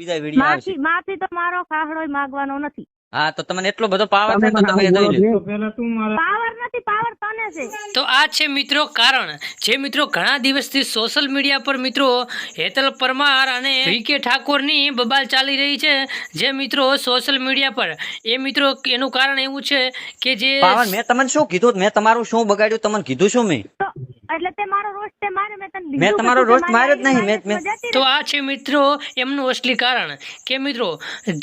બીજા વીડિયો આવશે માફી માફી તો મારો ખાહડો માંગવાનો નથી. હા તો તમને એટલો બધો પાવર છે તો તમે જોઈ લો તો તું મારા પાવર નથી પાવર તને છે? તો આ છે મિત્રો કારણ. જે મિત્રો ઘણા દિવસથી સોશિયલ મીડિયા પર મિત્રો હેતલ પરમાર અને વીકે ઠાકોરની બબાલ ચાલી રહી છે. જે મિત્રો સોશિયલ મીડિયા પર એ મિત્રો એનું કારણ એવું છે કે જે પાવર મેં તમને શું કીધું? મેં તમારું શું બગાડ્યું? તમને કીધું શું મેં? એટલે તે મારો રોજ તે મારે મેં તને મેં તમારો રોસ્ટ માર્યો જ નહીં. મેં- મેં- તો આ છે મિત્રો એમનું અસલી કારણ કે મિત્રો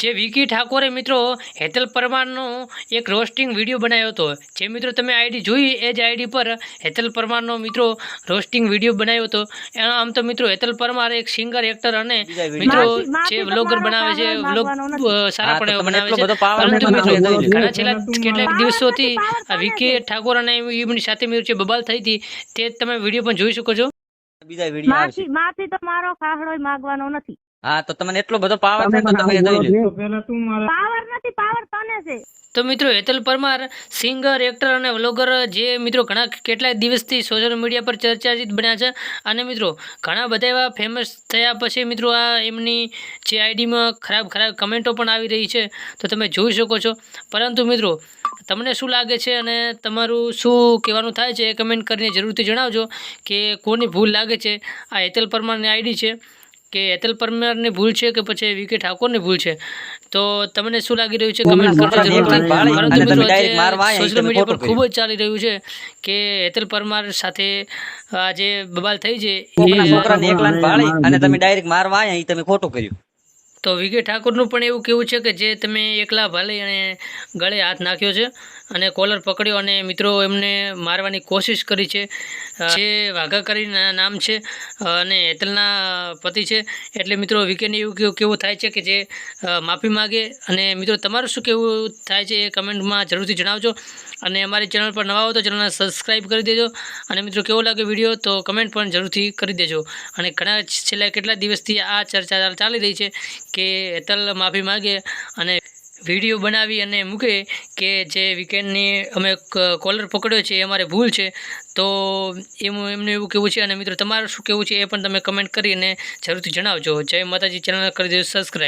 જે વિકી ઠાકોરે મિત્રો હેતલ પરમારનો એક રોસ્ટિંગ વીડિયો બનાવ્યો હતો. જે મિત્રો તમે આઈડી જોઈ એ જ આઈડી પર હેતલ પરમારનો મિત્રો રોસ્ટિંગ વીડિયો બનાવ્યો હતો. આમ તો મિત્રો હેતલ પરમાર એક સિંગર એક્ટર અને મિત્રો જે વ્લોગર બનાવે છે વ્લોગ સારા પણ એવા બનાવે છે. પરંતુ મિત્રો ઘણા છેલ્લા કેટલાક દિવસોથી વિકી ઠાકોર અને એમની સાથે મિત્રો જે બબાલ થઈ હતી તે તમે વીડિયો પણ જોઈ શકો છો. બીજા વીડિયો માફી માફી તો મારો ખાહડો માંગવાનો નથી. હા તો તમને એટલો બધો પાવર છે તો તમે જોઈ લો પેલા તું મારા પાવર નથી પાવર તને છે. તો મિત્રો હેતલ પરમાર સિંગર એક્ટર અને વ્લોગર જે મિત્રો ઘણા કેટલાય દિવસથી સોશિયલ મીડિયા પર ચર્ચાજીત બન્યા છે. અને મિત્રો ઘણા બધા એવા ફેમસ થયા પછી મિત્રો આ એમની જે આઈડીમાં ખરાબ ખરાબ કમેન્ટો પણ આવી રહી છે. તો તમે જોઈ શકો છો. પરંતુ મિત્રો તમને શું લાગે છે અને તમારું શું કહેવાનું થાય છે એ કમેન્ટ કરીને જરૂરથી જણાવજો કે કોની ભૂલ લાગે છે. આ હેતલ પરમારની આઈડી છે. કે એતલ પરમારની ભૂલ છે કે પછી વીકે ઠાકોરની ભૂલ છે? તો તમને શું લાગી રહ્યું છે? કમેન્ટ કરજો. જરૂરથી પરંતુ મિત્રો સોશિયલ મીડિયા પર ખૂબ જ ચાલી રહ્યું છે કે એતલ પરમાર સાથે આ જે બબાલ થઈ છે એ અને તમે ડાયરેક્ટ મારવા આવ્યા એ તમે ખોટું કર્યું. તો વિકે ઠાકોરનું પણ એવું કેવું છે કે જે તમે એકલા ભલે અને ગળે હાથ નાખ્યો છે. અને કોલર પકડ્યો અને મિત્રો એમને મારવાની કોશિશ કરી છે. જે વાઘા કરીને નામ છે અને હેતલના પતિ છે. એટલે મિત્રો વિકેને એવું કેવું થાય છે કે જે માફી માગે. અને મિત્રો તમારું શું કેવું થાય છે એ કમેન્ટમાં જરૂરથી જણાવજો. અને અમારી ચેનલ પર નવા હો તો ચેનલને સબસ્ક્રાઈબ કરી દેજો. અને મિત્રો કેવો લાગે વીડિયો તો કમેન્ટ પણ જરૂરથી કરી દેજો. અને ઘણા છેલ્લા કેટલા દિવસથી આ ચર્ચા ચાલી રહી છે કે હેતલ માફી માગે અને વીડિયો બનાવી અને મૂકે કે જે વીકેન્ડની અમે કોલર પકડ્યો છે, એ અમારે ભૂલ છે, તો એમ, એમનું એવું કેવું છે? અને મિત્રો, તમારું શું કેવું છે એ પણ તમે કમેન્ટ કરીને જરૂરથી જણાવજો. જય માતાજી, ચેનલ કરી દેજો સબસ્ક્રાઈબ